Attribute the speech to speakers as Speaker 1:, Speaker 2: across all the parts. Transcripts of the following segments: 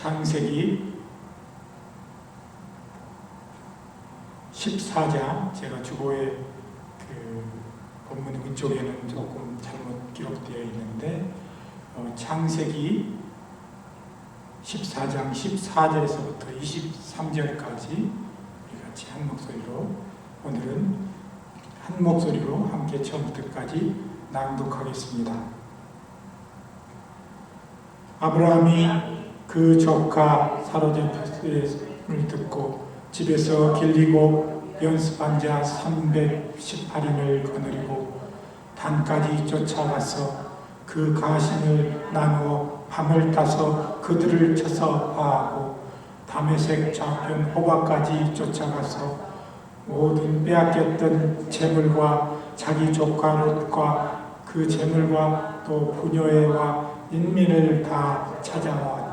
Speaker 1: 창세기 14장 제가 주보에 그 본문 위쪽에는 조금 잘못 기록되어 있는데 어, 창세기 14장 14절에서부터 23절까지 같이 한 목소리로 오늘은 한 목소리로 함께 처음부터까지 낭독하겠습니다. 아브라함이 그 조카 사로잡혔음을 듣고 집에서 길리고 연습한 자 318인을 거느리고 단까지 쫓아가서 그 가신을 나누어 밤을 따서 그들을 쳐서 파하고 담에색 좌편 호박까지 쫓아가서 모든 빼앗겼던 재물과 자기 조카 롯과 그 재물과 또 부녀애와 인민을 다 찾아왔더라.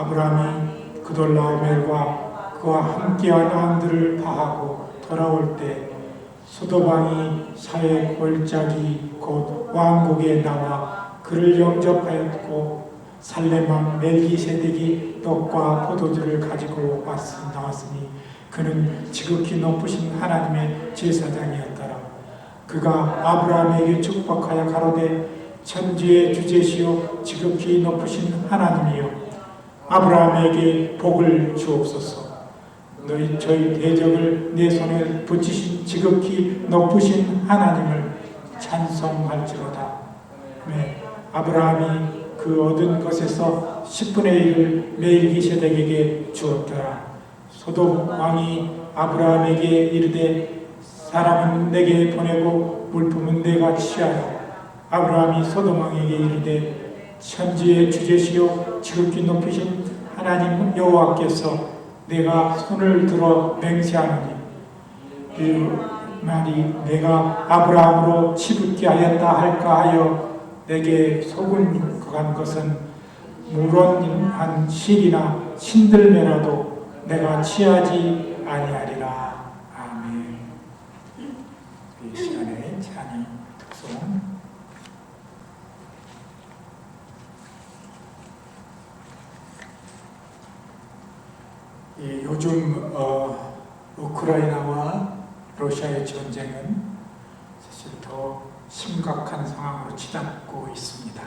Speaker 1: 아브라함이 그돌라오멜과 그와 함께한 왕들을 파하고 돌아올 때 수도방이 사의 골짜기 곧 왕국에 나와 그를 영접하였고 살레망 멜기세덱이 떡과 포도주를 가지고 왔, 나왔으니 그는 지극히 높으신 하나님의 제사장이었더라. 그가 아브라함에게 축복하여 가로되 천지의 주제시요 지극히 높으신 하나님이여 아브라함에게 복을 주옵소서. 너희 저희 대적을 내 손에 붙이신 지극히 높으신 하나님을 찬송할지로다. 네, 아브라함이 그 얻은 것에서 10분의 1을 멜기세덱에게 주었더라. 소돔 왕이 아브라함에게 이르되 사람은 내게 보내고 물품은 내가 취하라. 아브라함이 소돔 왕에게 이르되 천지의 주제시요 지극히 높으신 하나님 여호와께서 내가 손을 들어 맹세하노니 그 말이 내가 아브라함으로 치붙게 하였다 할까 하여 내게 속은 그간 것은 무론한 실이나 신들매라도 내가 취하지 아니하리라. 아멘. 이 시간에 찬이 특송 이 요즘 어, 우크라이나와 러시아의 전쟁은 사실 더 심각한 상황으로 치닫고 있습니다.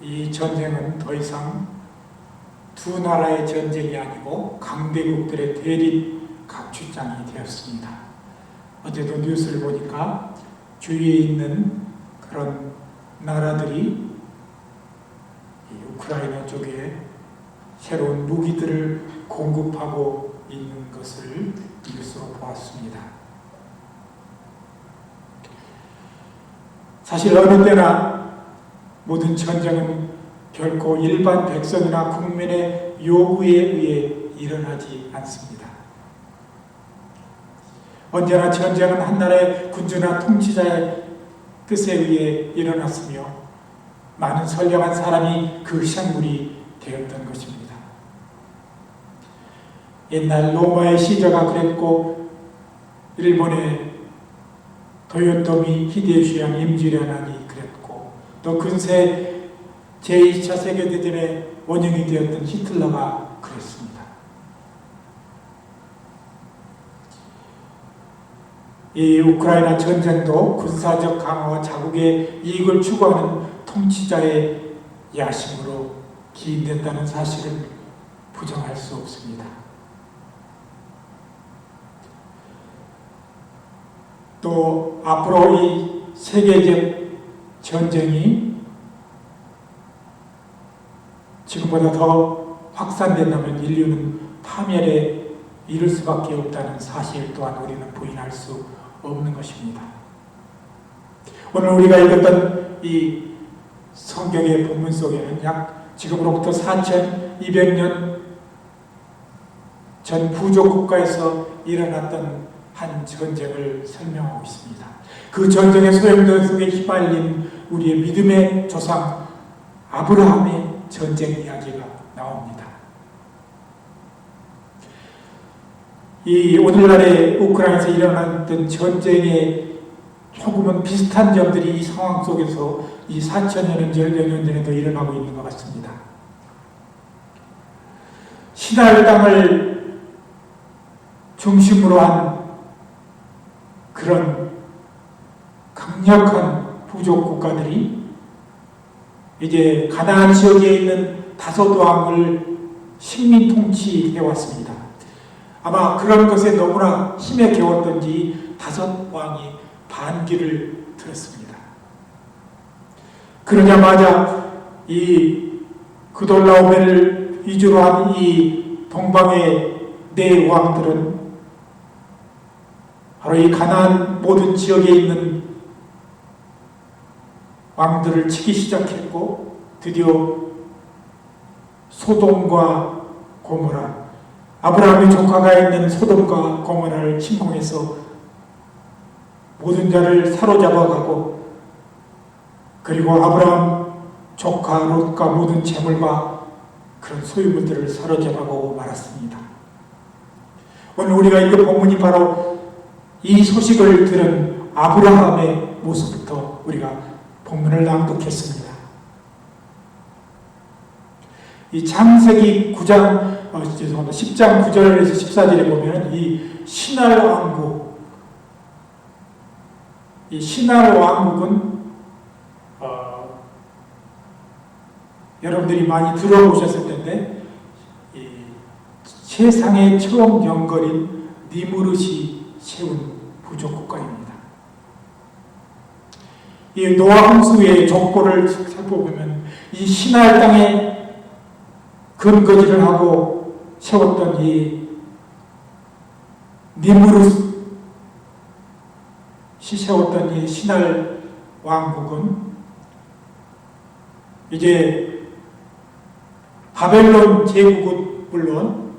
Speaker 1: 이 전쟁은 더 이상 두 나라의 전쟁이 아니고 강대국들의 대립 각축장이 되었습니다. 어제도 뉴스를 보니까 주위에 있는 그런 나라들이 우크라이나 새로운 무기들을 공급하고 있는 것을 뉴스로 보았습니다. 사실 어느 때나 모든 전쟁은 결코 일반 백성이나 국민의 요구에 의해 일어나지 않습니다. 언제나 전쟁은 한 나라의 군주나 통치자의 뜻에 의해 일어났으며 많은 선량한 사람이 그 희생물이 되었던 것입니다. 옛날 로마의 시저가 그랬고 일본의 도요토미 히데요시랑 임지련왕이 그랬고 또 근세 제2차 세계대전의 원형이 되었던 히틀러가 그랬습니다. 이 우크라이나 전쟁도 군사적 강화와 자국의 이익을 추구하는 통치자의 야심으로 기인된다는 사실을 부정할 수 없습니다. 또 앞으로 이 세계적 전쟁이 지금보다 더 확산된다면 인류는 파멸에 이를 수밖에 없다는 사실 또한 우리는 부인할 수 없는 것입니다. 오늘 우리가 읽었던 이 성경의 본문 속에는 약 지금으로부터 4,200년 전 부족 국가에서 일어났던 한 전쟁을 설명하고 있습니다. 그 전쟁의 소용돌 속에 휘발린 우리의 믿음의 조상 아브라함의 전쟁 이야기가 나옵니다. 이 오늘날의 우크라이나에서 일어났던 전쟁의 조금은 비슷한 점들이 이 상황 속에서 이 4천여 년, 1년 전에도 일어나고 있는 것 같습니다. 시날 땅을 중심으로 한 그런 강력한 부족 국가들이 이제 가나안 지역에 있는 다섯 왕을 식민 통치해 왔습니다. 아마 그런 것에 너무나 힘에 겨웠던지 다섯 왕이 반기를 들었습니다. 그러자마자 이 그돌라오멜을 위주로 한 이 동방의 네 왕들은 바로 이 가나안 모든 지역에 있는 왕들을 치기 시작했고 드디어 소돔과 고모라 아브라함의 조카가 있는 소돔과 고모라를 침공해서 모든 자를 사로잡아가고 그리고 아브라함 조카 롯과 모든 재물과 그런 소유물들을 사로잡아고 말았습니다. 오늘 우리가 읽은 본문이 바로 이 소식을 들은 아브라함의 모습부터 우리가 본문을 낭독했습니다. 이 창세기 9장, 어, 죄송합니다. 10장 9절에서 14절에 보면 이 신할 왕국, 이 신할 왕국은 어, 여러분들이 많이 들어보셨을 텐데 이 세상에 처음 연거린 니무르시 세운 부족 국가입니다. 이 노아 홍수의 족보를 살펴보면 이 신할 땅에 근거지를 하고 세웠던 이 니무르시 세웠던 이 신할 왕국은 이제 바벨론 제국은 물론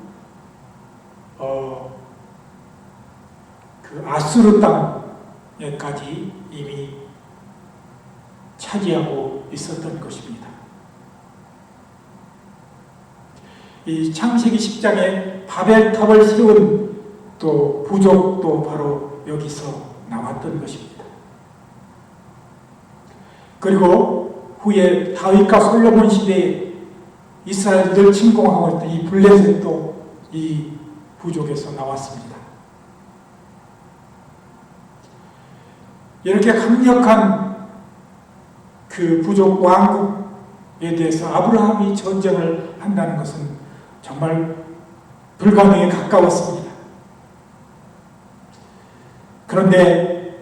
Speaker 1: 어, 그 아수르 땅에까지 이미 차지하고 있었던 것입니다. 이 창세기 10장에 바벨탑을 세운 또 부족도 바로 여기서 나왔던 것입니다. 그리고 후에 다윗과 솔로몬 시대에 이스라엘을 침공하고 있던 이 블레셋도 이 부족에서 나왔습니다. 이렇게 강력한 그 부족 왕국에 대해서 아브라함이 전쟁을 한다는 것은 정말 불가능에 가까웠습니다. 그런데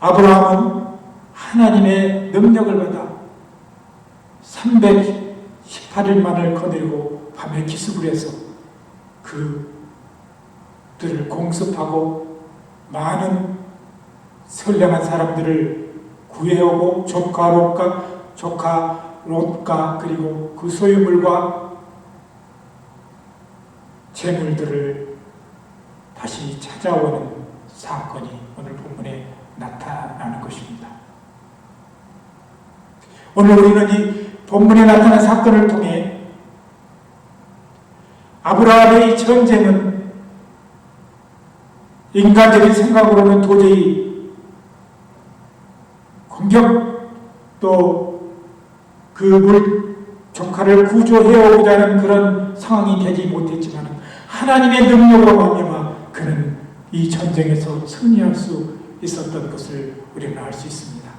Speaker 1: 아브라함은 하나님의 능력을 받아 318일 만을 거느리고 밤에 기습을 해서 그들을 공습하고 많은 선량한 사람들을 구해오고 조카 롯과 조카 롯과 그리고 그 소유물과 재물들을 다시 찾아오는 사건이 오늘 본문에 나타나는 것입니다. 오늘 우리는 이 본문에 나타난 사건을 통해 아브라함의 이 전쟁은 인간적인 생각으로는 도저히 공격 또그 조카를 구조해오고자 하는 그런 상황이 되지 못했지만 하나님의 능력으로 말미암아 그는 이 전쟁에서 승리할 수 있었던 것을 우리는 알 수 있습니다.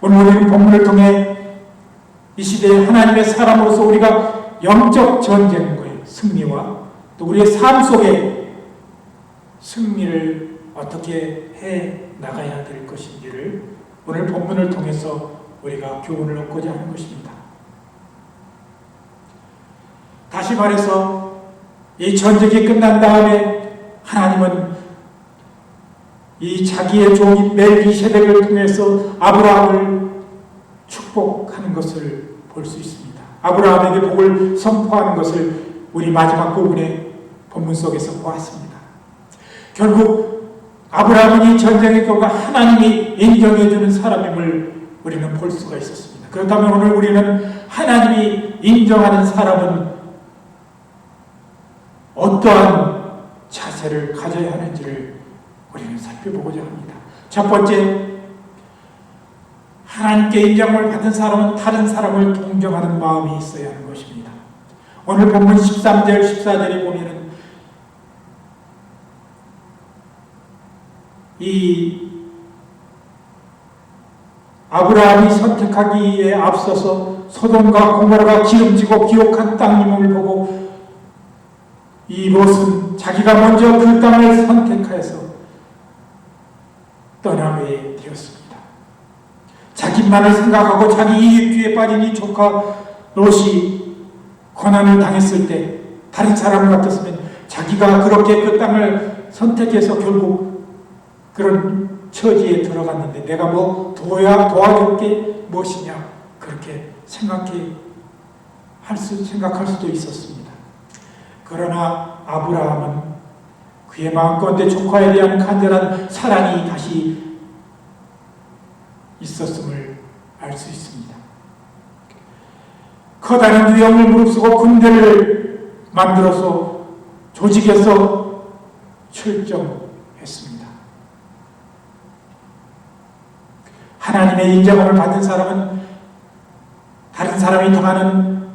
Speaker 1: 오늘 우리는 본문을 통해 이 시대에 하나님의 사람으로서 우리가 영적 전쟁과의 승리와 또 우리의 삶 속에 승리를 어떻게 해 나가야 될 것인지를 오늘 본문을 통해서 우리가 교훈을 얻고자 하는 것입니다. 다시 말해서 이 전쟁이 끝난 다음에 하나님은 이 자기의 종인 멜기세덱을 통해서 아브라함을 축복하는 것을 볼 수 있습니다. 아브라함에게 복을 선포하는 것을 우리 마지막 부분의 본문 속에서 보았습니다. 결국 아브라함은 이 전쟁의 결과 하나님이 인정해주는 사람임을 우리는 볼 수가 있었습니다. 그렇다면 오늘 우리는 하나님이 인정하는 사람은 어떠한 자세를 가져야 하는지를 우리는 살펴보고자 합니다. 첫 번째, 하나님께 인정을 받은 사람은 다른 사람을 동정하는 마음이 있어야 하는 것입니다. 오늘 본문 13절, 14절에 보면은 이 아브라함이 선택하기에 앞서서 소돔과 고모라가 기름지고 기옥한 땅임을 보고 이 롯은 자기가 먼저 그 땅을 선택하여서 떠나게 되었습니다. 자기만을 생각하고 자기 이익주의에 빠진 이 조카 롯이 고난을 당했을 때 다른 사람 같았으면 자기가 그렇게 그 땅을 선택해서 결국 그런 처지에 들어갔는데 내가 뭐 도야 도와줄 게 무엇이냐 그렇게 생각해 할 수, 생각할 수도 있었습니다. 그러나 아브라함은 그의 마음가운데 조카에 대한 간절한 사랑이 다시 있었음을 알 수 있습니다. 커다란 위험을 무릅쓰고 군대를 만들어서 조직해서 출정했습니다. 하나님의 인정을 받은 사람은 다른 사람이 당하는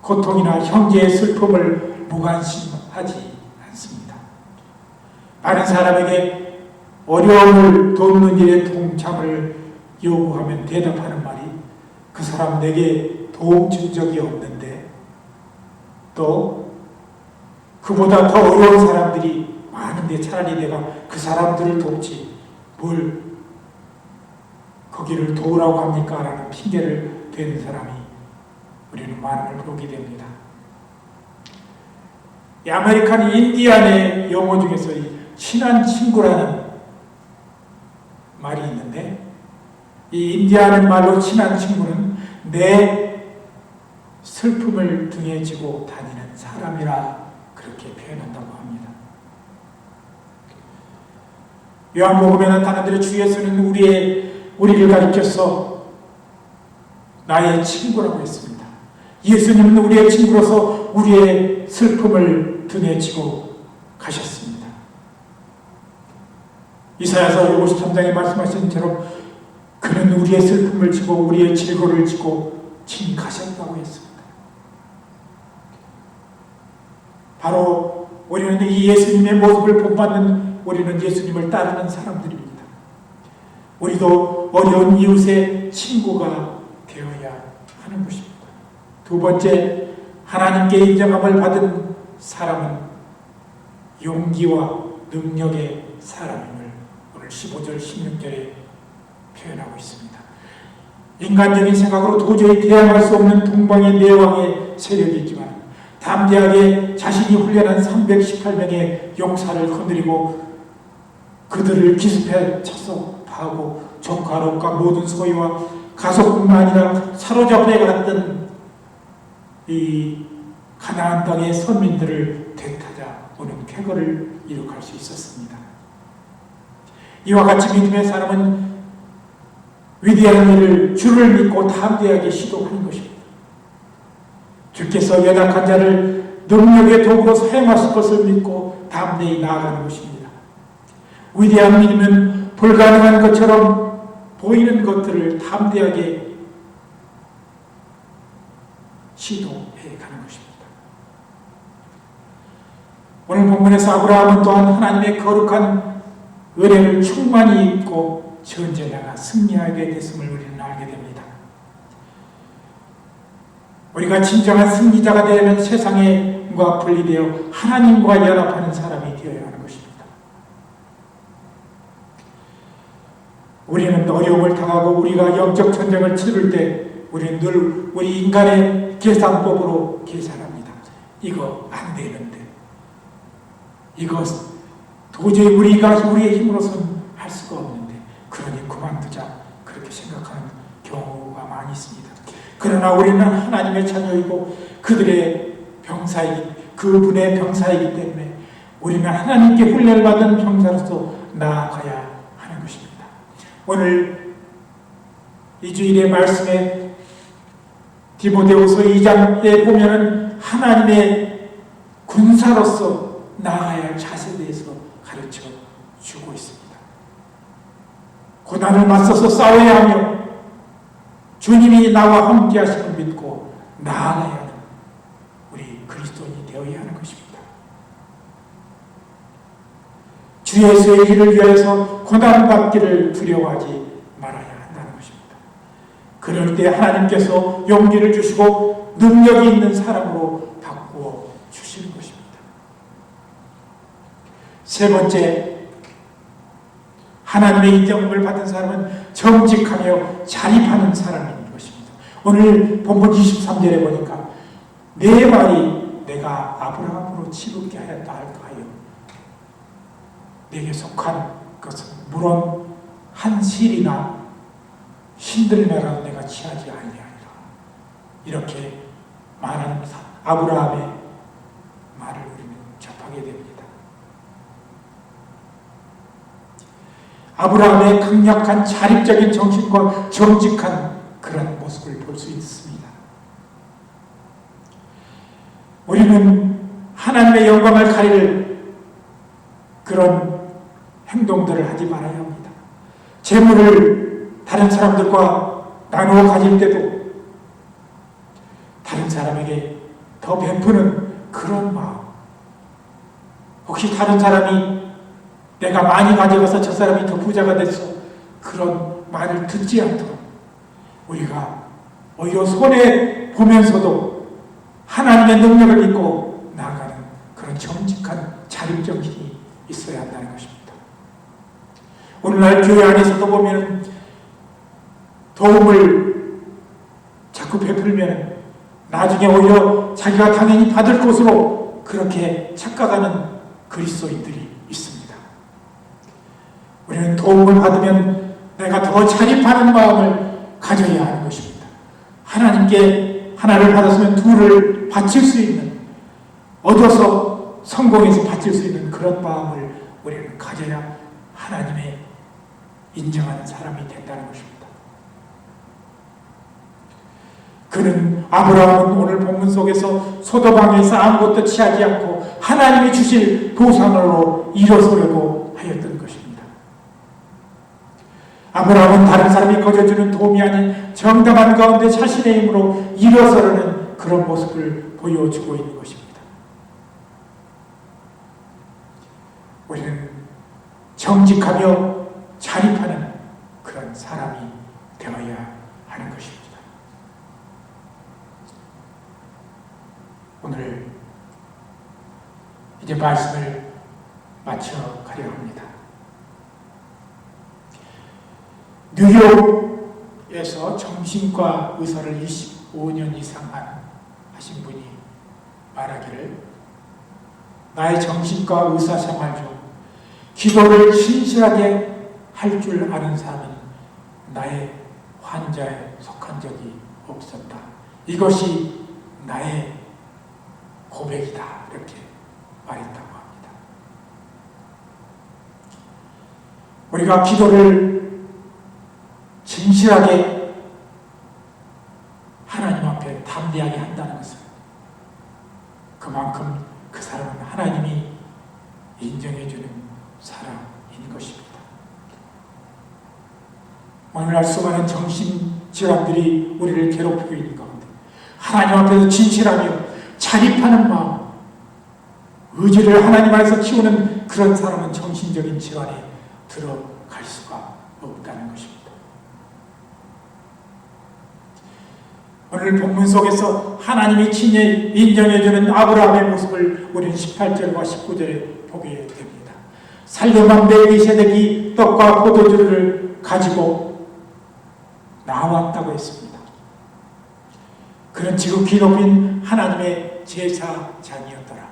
Speaker 1: 고통이나 형제의 슬픔을 무관심하지 않습니다. 많은 사람에게 어려움을 돕는 일에 동참을 요구하면 대답하는 말이 그 사람 내게 도움 준 적이 없는데 또 그보다 더 어려운 사람들이 많은데 차라리 내가 그 사람들을 돕지 뭘 거기를 도우라고 합니까? 라는 핑계를 대는 사람이 우리는 많음을 보게 됩니다. 이 아메리칸 인디안의 용어 중에서 이 친한 친구라는 말이 있는데 이 인디안의 말로 친한 친구는 내 슬픔을 등에 지고 다니는 사람이라 그렇게 표현한다고 합니다. 요한복음에 나타난 대로 주 예수는 우리의 우리를 가리켜서 나의 친구라고 했습니다. 예수님은 우리의 친구로서 우리의 슬픔을 등에 지고 가셨습니다. 이사야서 53장에 말씀하신 대로 그는 우리의 슬픔을 지고 우리의 질고를 지고 진 가셨다고 했습니다. 바로 우리는 이 예수님의 모습을 본받는 우리는 예수님을 따르는 사람들입니다. 우리도 어려운 이웃의 친구가 되어야 하는 것입니다. 두 번째, 하나님께 인정함을 받은 사람은 용기와 능력의 사람임을 오늘 15절, 16절에 표현하고 있습니다. 인간적인 생각으로 도저히 대항할 수 없는 동방의 내왕의 세력이지만 담대하게 자신이 훈련한 318명의 용사를 거느리고 그들을 기습해 쳐서 파고 조카롯과 모든 소유와 가족뿐만 아니라 사로잡혀 갔던 이 가나안 땅의 선민들을 되찾아 오는 쾌거를 이룩할 수 있었습니다. 이와 같이 믿음의 사람은 위대한 일을 주를 믿고 담대하게 시도하는 것입니다. 주께서 연약한 자를 능력의 도구로 사용하실 것을 믿고 담대히 나아가는 것입니다. 위대한 믿음은 불가능한 것처럼 보이는 것들을 담대하게 시도해 가는 것입니다. 오늘 본문에서 아브라함은 또한 하나님의 거룩한 은혜를 충만히 입고 전쟁하가 승리하게 됐음을 우리는 알게 됩니다. 우리가 진정한 승리자가 되려면 세상과 분리되어 하나님과 연합하는 사람이 되어야 하는 것입니다. 우리는 어려움을 당하고 우리가 영적 전쟁을 치를 때 우리는 늘 우리 인간의 계산법으로 계산합니다. 이거 안 되는데. 이거 도저히 우리가 우리의 힘으로서는 할 수가 없는데. 그러니 그만두자. 그렇게 생각하는 경우가 많이 있습니다. 그러나 우리는 하나님의 자녀이고 그들의 병사이기, 그분의 병사이기 때문에 우리는 하나님께 훈련받은 병사로서 나아가야. 오늘 이 주일의 말씀에 디모데후서 2장에 보면은 하나님의 군사로서 나아가야 할 자세에 대해서 가르쳐 주고 있습니다. 고난을 맞서서 싸워야 하며 주님이 나와 함께 하심을 믿고 나아가야 하는 우리 그리스도인이 되어야 하는 것입니다. 주 예수의 일을 위하여서 고난받기를 두려워하지 말아야 한다는 것입니다. 그럴 때 하나님께서 용기를 주시고 능력이 있는 사람으로 바꾸어 주시는 것입니다. 세 번째, 하나님의 인정을 받은 사람은 정직하며 자립하는 사람인 것입니다. 오늘 본문 23절에 보니까 내 말이 내가 아브라함으로 치솟게 하였다 내게 속한 것은 물론 한 실이나 신들매라도 내가 취하지 아니하리라. 이렇게 말하는 아브라함의 말을 우리는 접하게 됩니다. 아브라함의 강력한 자립적인 정신과 정직한 그런 모습을 볼 수 있습니다. 우리는 하나님의 영광을 가릴 그런 행동들을 하지 말아야 합니다. 재물을 다른 사람들과 나누어 가질 때도 다른 사람에게 더 베푸는 그런 마음. 혹시 다른 사람이 내가 많이 가져가서 저 사람이 더 부자가 됐어. 그런 말을 듣지 않도록 우리가 오히려 손해 보면서도 하나님의 능력을 믿고 나아가는 그런 정직한 자립정신이 있어야 한다는 것입니다. 오늘날 교회 안에서도 보면 도움을 자꾸 베풀면 나중에 오히려 자기가 당연히 받을 것으로 그렇게 착각하는 그리스도인들이 있습니다. 우리는 도움을 받으면 내가 더 자립하는 마음을 가져야 하는 것입니다. 하나님께 하나를 받았으면 둘을 바칠 수 있는 얻어서 성공해서 바칠 수 있는 그런 마음을 우리는 가져야 하나님의 인정하는 사람이 된다는 것입니다. 그는 아브라함은 오늘 본문 속에서 소도방에서 아무것도 취하지 않고 하나님이 주실 보상으로 일어서려고 하였던 것입니다. 아브라함은 다른 사람이 거저주는 도움이 아닌 정당한 가운데 자신의 힘으로 일어서려는 그런 모습을 보여주고 있는 것입니다. 우리는 정직하며 자립하는 그런 사람이 되어야 하는 것입니다. 오늘 이제 말씀을 마쳐 가려 합니다. 뉴욕에서 정신과 의사를 25년 이상 하신 분이 말하기를 나의 정신과 의사 생활 중 기도를 신실하게 할 줄 아는 사람은 나의 환자에 속한 적이 없었다. 이것이 나의 고백이다. 이렇게 말했다고 합니다. 우리가 기도를 진실하게 하나님 앞에 담대하게 한다는 것은 그만큼 그 사람은 하나님이 인정해주는 사람인 것입니다. 오늘날 수많은 정신질환들이 우리를 괴롭히고 있는 가운데 하나님 앞에서 진실하며 자립하는 마음, 의지를 하나님 안에서 키우는 그런 사람은 정신적인 질환에 들어갈 수가 없다는 것입니다. 오늘 본문 속에서 하나님이 친히 인정해주는 아브라함의 모습을 우리는 18절과 19절에 보게 됩니다. 살려만 멜기세덱이 떡과 포도주를 가지고 나왔다고 했습니다. 그는 지극히 높인 하나님의 제사장이었더라.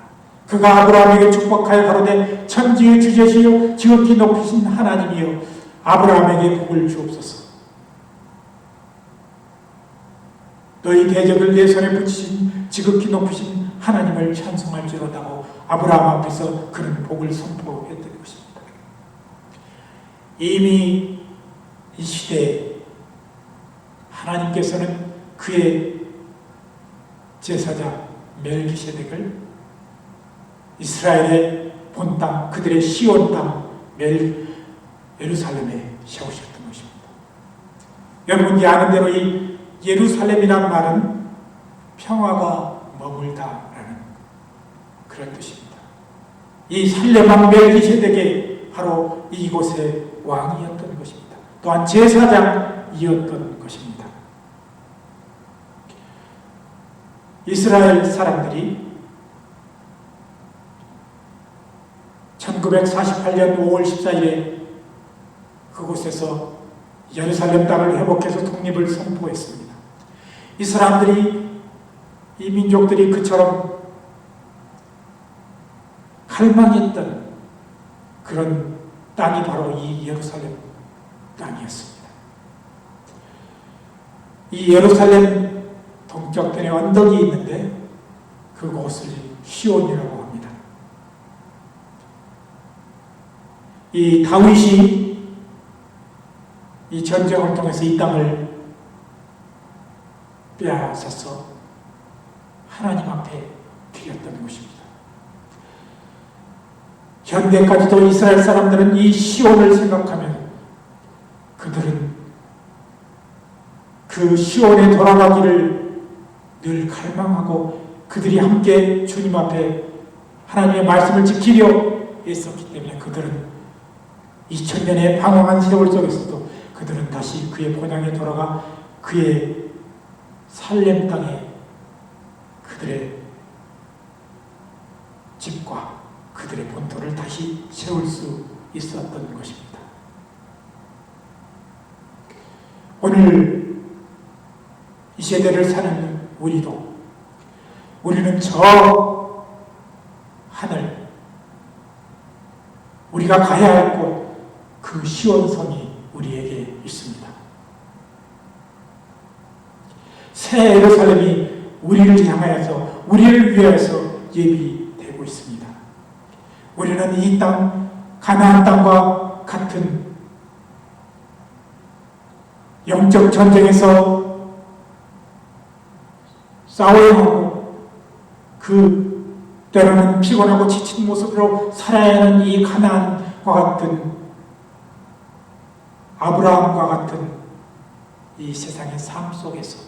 Speaker 1: 그가 아브라함에게 축복하여 가로되 천지의 주제시요 지극히 높이신 하나님이여 아브라함에게 복을 주옵소서. 너희 대적을 내 손에 붙이신 지극히 높으신 하나님을 찬송할지로다고 아브라함 앞에서 그런 복을 선포했던 것입니다. 이미 이 시대에 하나님께서는 그의 제사장 멜기세덱을 이스라엘의 본 땅, 그들의 시온 땅, 멜, 예루살렘에 세우셨던 것입니다. 여러분이 아는 대로 이 예루살렘이란 말은 평화가 머물다라는 그런 뜻입니다. 이 살레만 멜기세덱이 바로 이곳의 왕이었던 것입니다. 또한 제사장이었던 것입니다. 이스라엘 사람들이 1948년 5월 14일에 그곳에서 예루살렘 땅을 회복해서 독립을 선포했습니다. 이 사람들이 이 민족들이 그처럼 갈망했던 그런 땅이 바로 이 예루살렘 땅이었습니다. 이 예루살렘 동쪽편에 언덕이 있는데 그곳을 시온이라고 합니다. 이 다윗이 이 전쟁을 통해서 이 땅을 빼앗아서 하나님 앞에 드렸던 것입니다. 현대까지도 이스라엘 사람들은 이 시온을 생각하면 그들은 그 시온에 돌아가기를 늘 갈망하고 그들이 함께 주님 앞에 하나님의 말씀을 지키려 애썼기 때문에 그들은 2000년의 방황한 세월 속에서도 그들은 다시 그의 본향에 돌아가 그의 살렘 땅에 그들의 집과 그들의 본토를 다시 세울 수 있었던 것입니다. 오늘 이 세대를 사는 우리도 우리는 저 하늘 우리가 가야 할 곳 그 시원성이 우리에게 있습니다. 새 예루살렘이 우리를 향하여서 우리를 위하여서 예비되고 있습니다. 우리는 이 땅 가나안 땅과 같은 영적 전쟁에서 싸워야 하고 그 때로는 피곤하고 지친 모습으로 살아야 하는 이 가나안과 같은 아브라함과 같은 이 세상의 삶 속에서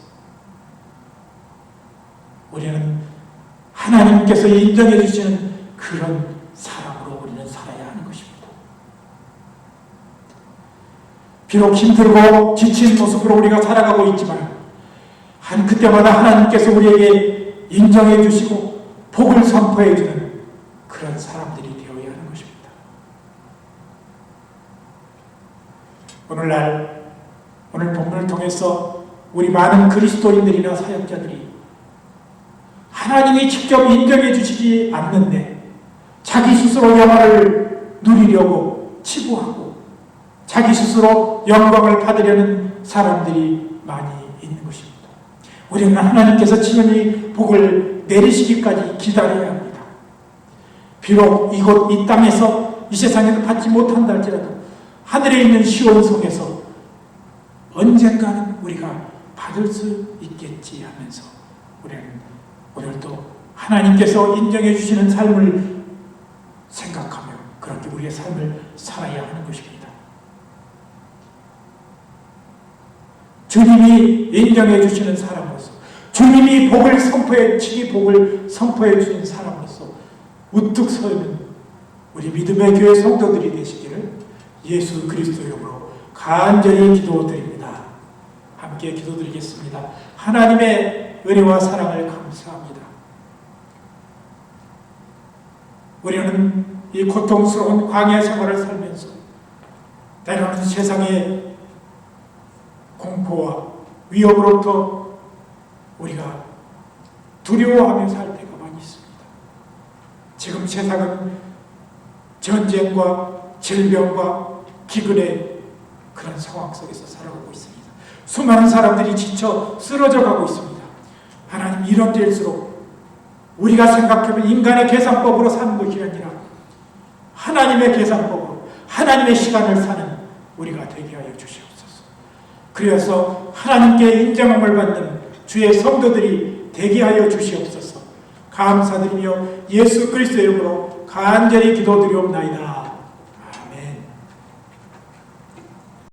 Speaker 1: 우리는 하나님께서 인정해 주시는 그런 사람으로 우리는 살아야 하는 것입니다. 비록 힘들고 지친 모습으로 우리가 살아가고 있지만 한 그때마다 하나님께서 우리에게 인정해 주시고 복을 선포해 주는 그런 사람들이 되어야 하는 것입니다. 오늘날 오늘 본문을 통해서 우리 많은 그리스도인들이나 사역자들이 하나님이 직접 인정해 주시지 않는데 자기 스스로 영화를 누리려고 치부하고 자기 스스로 영광을 받으려는 사람들이 많이. 우리는 하나님께서 친히 복을 내리시기까지 기다려야 합니다. 비록 이곳 이 땅에서 이 세상에서 받지 못한다 할지라도 하늘에 있는 시온 속에서 언젠가는 우리가 받을 수 있겠지 하면서 우리는 오늘도 하나님께서 인정해 주시는 삶을 생각하며 그렇게 우리의 삶을 살아야 하는 것입니다. 주님이 인정해 주시는 사람으로서 주님이 복을 선포해 주기 복을 선포해 주신 사람으로서 우뚝 서 있는 우리 믿음의 교회 성도들이 되시기를 예수 그리스도 이름으로 간절히 기도드립니다. 함께 기도드리겠습니다. 하나님의 은혜와 사랑을 감사합니다. 우리는 이 고통스러운 광야 생활을 살면서 때로는 세상의 공포와 위협으로부터 우리가 두려워하며 살 때가 많이 있습니다. 지금 세상은 전쟁과 질병과 기근의 그런 상황 속에서 살아가고 있습니다. 수많은 사람들이 지쳐 쓰러져 가고 있습니다. 하나님 이런 때일수록 우리가 생각해보면 인간의 계산법으로 사는 것이 아니라 하나님의 계산법으로 하나님의 시간을 사는 우리가 되게 하여 주시옵소서. 그래서 하나님께 인정함을 받는 주의 성도들이 되게 하여 주시옵소서. 감사드리며 예수 그리스도의 이름으로 간절히 기도드리옵나이다.